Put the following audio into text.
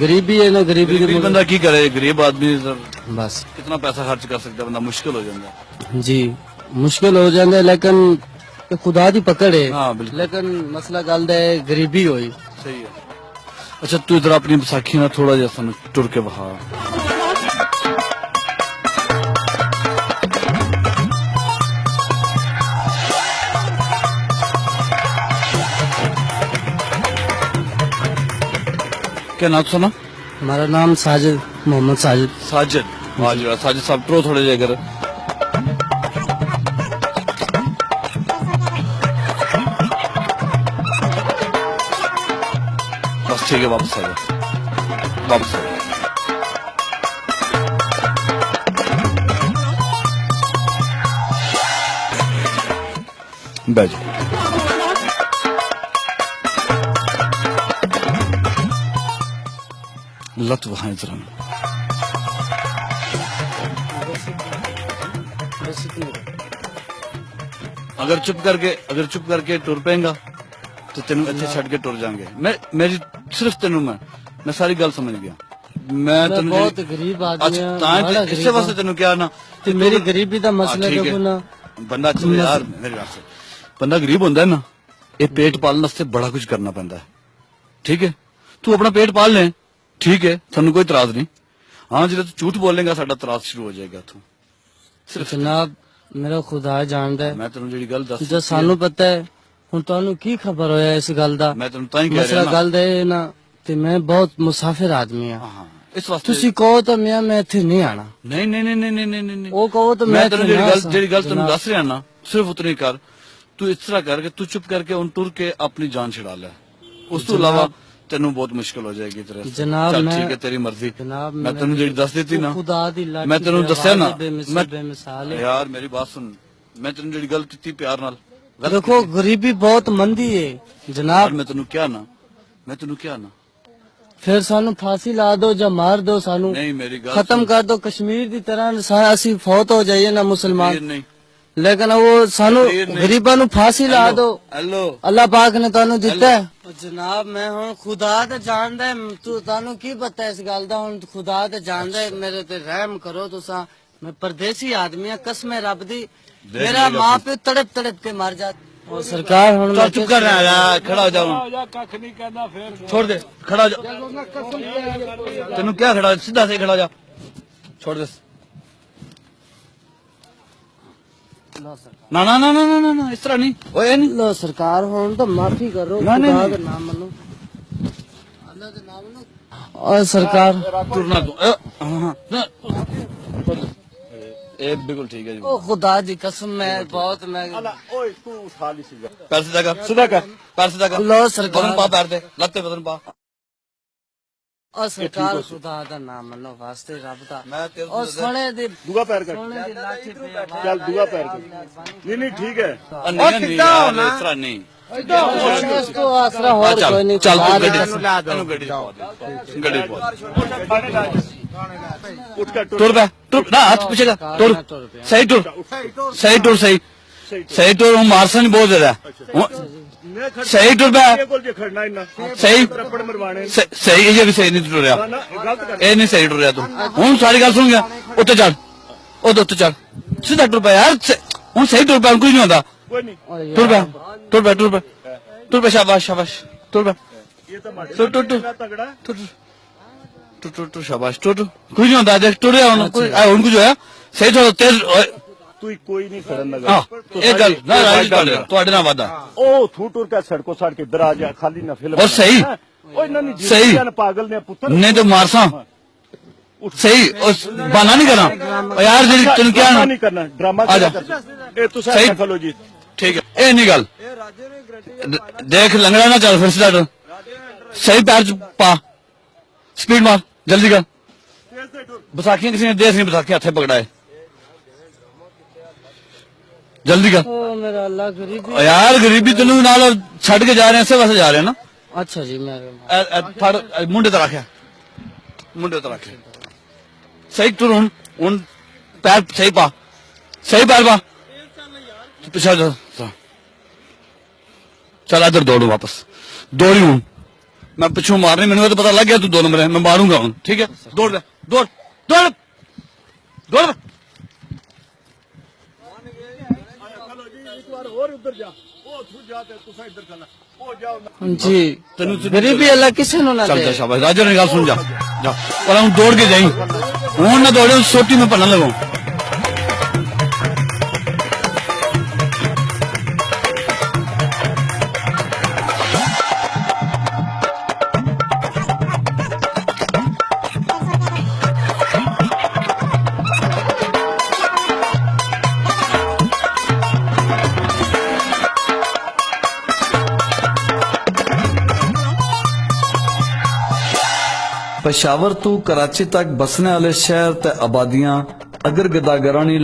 ਗਰੀਬੀ ਹੈ ਨਾ ਗਰੀਬੀ ਦੇ ਗਰੀਬ ਬੰਦਾ ਕੀ ਕਰੇ? ਗਰੀਬ ਆਦਮੀ ਸਰ ਬਸ। ਕਿੰਨਾ ਪੈਸਾ ਖਰਚ ਕਰ ਸਕਦਾ ਬੰਦਾ? ਮੁਸ਼ਕਿਲ ਹੋ ਜਾਂਦਾ। ਜੀ ਮੁਸ਼ਕਿਲ ਹੋ ਜਾਂਦਾ ਲੇਕਿਨ ਖੁਦਾ ਦੀ ਪਕੜ ਹੈ। ਹਾਂ ਬਿਲਕੁਲ। ਲੇਕਿਨ ਮਸਲਾ ਗੱਲ ਦਾ ਹੈ ਗਰੀਬੀ ਹੋਈ। ਸਹੀ ਹੈ। ਅੱਛਾ ਤੂੰ ਇਧਰ ਆਪਣੀ ਵਿਸਾਖੀ ਨਾਲ ਥੋੜਾ ਜਿਹਾ ਸਾਨੂੰ ਟੁਰ ਕੇ ਵਹਾ क्या नाम सुना हमारा नाम साजिद मोहम्मद साजिद साजिद वाह जी वाह साजिद साहब टरो थोड़े जे अगर बस ठीक है वापस आ जाओ वापस आ जाओ बैठ ਲਤ ہیں احترام ਅਗਰ ਚੁੱਪ ਕਰਕੇ ਅਗਰ ਚੁੱਪ ਕਰਕੇ ਟੁਰ ਪੈਂਗਾ ਤੇ ਤੈਨੂੰ ਇੱਥੇ ਛੱਡ ਕੇ ਟੁਰ ਜਾਾਂਗੇ ਮੈਂ ਮੇਰੀ ਸਿਰਫ ਤੈਨੂੰ ਮੈਂ ਮੈਂ ਸਾਰੀ ਗੱਲ ਸਮਝ ਗਿਆ ਮੈਂ ਤੈਨੂੰ ਬਹੁਤ ਗਰੀਬ ਆਦਮੀ ਹਾਂ ਤਾਂ ਇਸੇ ਵਾਸਤੇ ਤੈਨੂੰ ਕਿਹਾ ਨਾ ਤੇ ਮੇਰੀ ਗਰੀਬੀ ਦਾ ਮਸਲਾ ਦੇਖੋ ਨਾ ਬੰਦਾ ਚਲੋ ਯਾਰ ਮੇਰੇ ਵਾਸਤੇ ਬੰਦਾ ਗਰੀਬ ਹੁੰਦਾ ਨਾ ਇਹ ਪੇਟ ਪਾਲਣ ਵਾਸਤੇ ਬੜਾ ਕੁਝ ਕਰਨਾ ਪੈਂਦਾ ਹੈ ਠੀਕ ਹੈ ਤੂੰ ਆਪਣਾ ਪੇਟ ਪਾਲ ਲੈ ਠੀਕ ਹੈ ਤੁਹਾਨੂੰ ਕੋਈ ਇਤਰਾਜ਼ ਨਹੀਂ। ਹਾਂ ਜਦੋਂ ਤੂੰ ਝੂਠ ਬੋਲੇਗਾ ਸਾਡਾ ਇਤਰਾਜ਼ ਸ਼ੁਰੂ ਹੋ ਜਾਏਗਾ ਤੂੰ ਜਨਾਬ ਮੇਰਾ ਖੁਦਾ ਜਾਣਦਾ ਹੈ। ਮੈਂ ਤੈਨੂੰ ਜਿਹੜੀ ਗੱਲ ਦੱਸ ਜੇ ਸਾਨੂੰ ਪਤਾ ਹੈ ਹੁਣ ਤੁਹਾਨੂੰ ਕੀ ਖਬਰ ਹੋਇਆ ਇਸ ਗੱਲ ਦਾ? ਮੈਂ ਤੈਨੂੰ ਤਾਂ ਹੀ ਕਹਿ ਰਿਹਾ ਮਸਲਾ ਗੱਲ ਦਾ ਇਹ ਨਾ ਤੇ ਮੈਂ ਬਹੁਤ ਮੁਸਾਫਿਰ ਆਦਮੀ ਆ ਹਾਂ ਇਸ ਵਾਸਤੇ ਤੁਸੀਂ ਕਹੋ ਤਾਂ ਮੈਂ ਮੈਂ ਇੱਥੇ ਨਹੀਂ ਆਣਾ। ਨਹੀਂ ਨਹੀਂ ਨਹੀਂ ਨਹੀਂ ਨਹੀਂ ਨਹੀਂ ਉਹ ਕਹੋ ਤਾਂ ਮੈਂ ਤੈਨੂੰ ਜਿਹੜੀ ਗੱਲ। ਜਿਹੜੀ ਗੱਲ ਤੈਨੂੰ ਦੱਸ ਰਿਹਾ ਨਾ ਸਿਰਫ ਉਤਨੀ ਕਰ। ਤੂੰ ਇਸ ਤਰ੍ਹਾਂ ਕਰਕੇ ਤੂੰ ਚੁੱਪ ਕਰਕੇ ਹੁਣ ਟੁਰ ਕੇ ਆਪਣੀ ਜਾਨ ਛੁਡਾ ਲੈ। ਉਸ ਤੋਂ ਇਲਾਵਾ ਤੈਨੂੰ ਬਹੁਤ ਮੁਸ਼ਕਲ ਹੋ ਜਾਏਗੀ ਤੇਰੇ ਵਾਸਤੇ। ਜਨਾਬ, ਚੱਲ ਮੈਂ- ਠੀਕ ਹੈ ਤੇਰੀ ਮਰਜ਼ੀ। ਜਨਾਬ ਮੈਂ ਤੈਨੂੰ ਜਿਹੜੀ ਦੱਸ ਦਿੱਤੀ ਨਾ ਖੁਦਾ ਦੀ ਲਾਠੀ ਮੈਂ ਤੈਨੂੰ ਦੱਸਿਆ ਨਾ ਮੈਂ ਬੇਮਿਸਾਲ ਹੈ। ਯਾਰ ਮੇਰੀ ਬਾਤ ਸੁਣ। ਮੈਂ ਤੈਨੂੰ ਜਿਹੜੀ ਗੱਲ ਕੀਤੀ ਪਿਆਰ ਨਾਲ ਗਲਤ ਦੇਖੋ ਗਰੀਬੀ ਬਹੁਤ ਮੰਦੀ ਹੈ ਯਾਰ ਜਨਾਬ ਮੈਂ ਤੈਨੂੰ ਕਿਹਾ ਨਾ ਮੈਂ ਤੈਨੂੰ ਕਿਹਾ ਨਾ। ਫਿਰ ਸਾਨੂੰ ਫਾਂਸੀ ਲਾ ਦਿਓ ਜਾਂ ਮਾਰ ਦਿਓ ਸਾਨੂੰ। ਨਹੀਂ ਮੇਰੀ ਗੱਲ ਖਤਮ ਕਰ ਦਿਓ ਕਸ਼ਮੀਰ ਦੀ ਤਰ੍ਹਾਂ ਸਾ- ਅਸੀਂ ਫੌਤ ਹੋ ਜਾਈਏ ਨਾ ਸੁਣ। ਮੁਸਲਮਾਨ ਨਹੀਂ। ਲੇਕਿਨ ਉਹ ਸਾਨੂੰ ਗਰੀਬਾਂ ਨੂੰ ਫਾਸੀ ਲਾ ਦੋ ਹੈਲੋ। ਅੱਲਾਹ ਪਾਕ ਨੇ ਤੁਹਾਨੂੰ ਦਿੱਤਾ ਜਨਾਬ ਮੈਂ ਹੁਣ ਖੁਦਾ ਤੇ ਜਾਣਦਾ ਤੂੰ ਤੁਹਾਨੂੰ ਕੀ ਪਤਾ ਇਸ ਗੱਲ ਦਾ? ਹੁਣ ਖੁਦਾ ਤੇ ਜਾਣਦਾ ਮੇਰੇ ਤੇ ਰਹਿਮ ਕਰੋ ਤੁਸੀਂ। ਮੈਂ ਪਰਦੇਸੀ ਆਦਮੀ ਆ ਕਸਮੇ ਰੱਬ ਦੀ। ਮੇਰਾ ਮਾਂ ਪਿਓ ਤੜਪ ਤੜਪ ਕੇ ਮਰ ਜਾ। ਸਰਕਾਰ ਹੁਣ ਮੈਂ ਚੁੱਪ ਕਰ ਰਹਾ ਖੜਾ ਹੋ ਜਾ ਹੁਣ। ਛੋੜ ਦੇ। ਖੜਾ ਹੋ ਜਾ। ਤੈਨੂੰ ਕਿਆ ਖੜਾ ਸਿੱਧਾ ਸੇ ਖੜਾ ਜਾ। ਛੋੜ ਦੇ। ਨਾ ਨਾ ਨਾ ਨਾ ਨਾ- ਨਾ ਇਸ ਤਰ੍ਹਾਂ ਨਹੀਂ। ਓਏ ਨਹੀਂ। ਲੋ ਸਰਕਾਰ ਹੋਣ ਤਾਂ ਮਾਫੀ ਕਰੋ ਨਾ, ਨਾ, ਖੁਦਾ ਦਾ ਨਾ ਮੰਨੋ ਅੱਲਾ ਦਾ ਨਾਮ ਲਓ ਓਏ ਸਰਕਾਰ। ਤੁਰਨਾ ਤੂੰ। ਅਹ, ਹਾਂ ਹਾਂ ਨਾ, ਇਹ- ਇਹ ਬਿਲਕੁਲ ਠੀਕ ਹੈ ਜੀ। ਉਹ ਖੁਦਾ ਦੀ ਕਸਮ ਮੈਂ ਬਹੁਤ ਮੈਂ ਪੈਸੇ ਦਾ ਕਰ। ਸਿੱਧਾ ਕਰ। ਪੈਸੇ ਦਾ ਕਰ। ਲਓ ਸਰਕਾਰ। ਬਦਨ ਪਾ ਪੈਰ ਤੇ। ਲੱਤੇ ਬਦਨ ਪਾ। ਔਰ ਸਰਕਾਰ ਖੁਦਾ ਦਾ ਨਾਮ ਮੰਨੋ ਵਾਸਤੇ ਰੱਬ ਦਾ। ਮੈਂ ਤੇਰੇ ਔਰ ਸੋਨੇ ਦੇ ਦੂਗਾ ਪੈਰ ਕੱਟ ਚੱਲ ਦੂਗਾ ਪੈਰ ਕੱਟ ਨਹੀਂ ਨਹੀਂ ਠੀਕ ਹੈ। ਉਹ ਕਿੱਦਾਂ ਹੋਣਾ? ਇਸ ਤਰ੍ਹਾਂ ਨਹੀਂ। ਇਸ ਤੋਂ ਆਸਰਾ ਹੋਰ ਕੋਈ ਨਹੀਂ ਚੱਲ ਤੂੰ ਗੱਡੀ ਨੂੰ ਲਾ ਦੋ। ਗੱਡੀ ਪਾ ਦੇ ਤੁਰ ਬੈ ਤੁਰ। ਨਾ ਹੱਥ ਪਿਛੇਗਾ ਤੁਰ। ਸਹੀ ਤੁਰ ਸਹੀ ਤੁਰ। ਸਹੀ ਸਹੀ ਤੁਰ ਹੂੰ ਮਾਰਸਨ ਬਹੁਤ ਸਹੀ ਟੁਰਦਾ ਸਹੀ ਰੱਪੜ ਮਰਵਾਣੇ ਸਹੀ ਇਹ ਵੀ ਸਹੀ ਨਹੀਂ ਟੁਰਿਆ ਇਹ ਨਹੀਂ ਸਹੀ ਟੁਰਿਆ ਤੂੰ। ਹੁਣ ਸਾਰੀ ਗੱਲ ਸੁਣ ਗਿਆ। ਉੱਤੇ ਚੜ ਉੱਤੇ ਚੜ ਸਿੱਧਾ ਟੁਰ ਯਾਰ। ਹੁਣ ਸਹੀ ਟੁਰ ਪਿਆ ਨਹੀਂ ਹੁੰਦਾ। ਕੋਈ ਨਹੀਂ। ਟੁਰ ਪਿਆ। ਸ਼ਾਬਾਸ਼ ਸ਼ਾਬਾਸ਼। ਟੁਰ ਪਿਆ। ਇਹ ਤਾਂ ਮਾੜੇ ਟੁਰ ਟੁਰ ਤਗੜਾ ਸ਼ਾਬਾਸ਼। ਟੁਰ ਕੁਝ ਨਹੀਂ ਹੁੰਦਾ ਦੇਖ ਟੁਰਿਆ ਹੁਣ। ਹੁਣ ਕੁਝ ਹੋਇਆ। ਸਹੀ ਟੁਰ ਤੇਜ਼ ਕੋਈ ਕੋਈ ਨਹੀਂ ਖੜਨ ਲਗਾ। ਇਹ ਗੱਲ ਨਾ ਰਾਜੀ ਗੱਲ ਹੈ, ਤੁਹਾਡੇ ਨਾਲ ਵਾਦਾ ਉਹ ਥੂ ਟੁਰ ਕੇ ਸੜਕੋ ਸੜ ਕੇ ਇਧਰ ਆ ਜਾ ਖਾਲੀ ਨਾ ਫਿਲਮ ਉਹ ਸਹੀ। ਉਹ ਇਹਨਾਂ ਨੇ ਸਹੀ। ਜਿੰਦਿਆਂ ਪਾਗਲ ਨੇ ਪੁੱਤਰ ਨਹੀਂ ਤੇ ਮਾਰਸਾਂ ਸਹੀ ਉਸ ਬਾਨਾ ਨਹੀਂ ਕਰਾਂ ਉਹ ਯਾਰ ਜਿਹੜੀ ਤੈਨੂੰ ਨਹੀਂ ਕਰਨਾ ਡਰਾਮਾ ਆ ਇਹ ਤੁਸੀਂ ਸਹੀ। ਸਫਲ ਜੀ। ਠੀਕ ਹੈ। ਇਹ ਨਹੀਂ ਗੱਲ। ਦੇਖ ਲੰਗੜਾ ਨਾ ਚੱਲ ਫਿਰ ਸਟਾਰਟ ਸਹੀ ਪੈਰ ਚ ਪਾ। ਸਪੀਡ ਮਾਰ। ਜਲਦੀ ਕਰ। ਬਸਾਖੀਆਂ ਕਿਸੇ ਨੇ ਦੇਖ ਨਹੀਂ ਬਸਾਖੀਆਂ ਹੱਥੇ ਪਕੜਾਏ। जल्दी कर। गरीबी यार गरीबी तेन छड़ के जा रहे हैं वैसे जा रहे ना? अच्छा जी मैं मुंडे ते मुंडे ते सही तुर हुन हुन पैर सही पा। सही पैर पा। पीछा जा चल इधर दौड़ो वापस। दौड़ी हूँ मैं पिछू मारने मैंने तो पता लग गया तू दो नंबर है मैं मारूँगा हूँ ठीक है? दौड़ दौड़ दौड़। दौड़। जी। गरीबी अल्लाह किसे शाबाश। राजो ने गल सुन जा। जा। दौड़ के जाई हूँ ना दौड़े सोटी में भरना लगाऊँ ਪਸ਼ਾਵਰ ਤੋਂ ਕਰਾਚੀ ਤੱਕ ਬਸਣੇ ਵਾਲੇ ਸ਼ਹਿਰ ਤੇ ਆਬਾਦੀਆਂ ਅਗਰ ਗਦਾਗਰਾਂ ਨੇ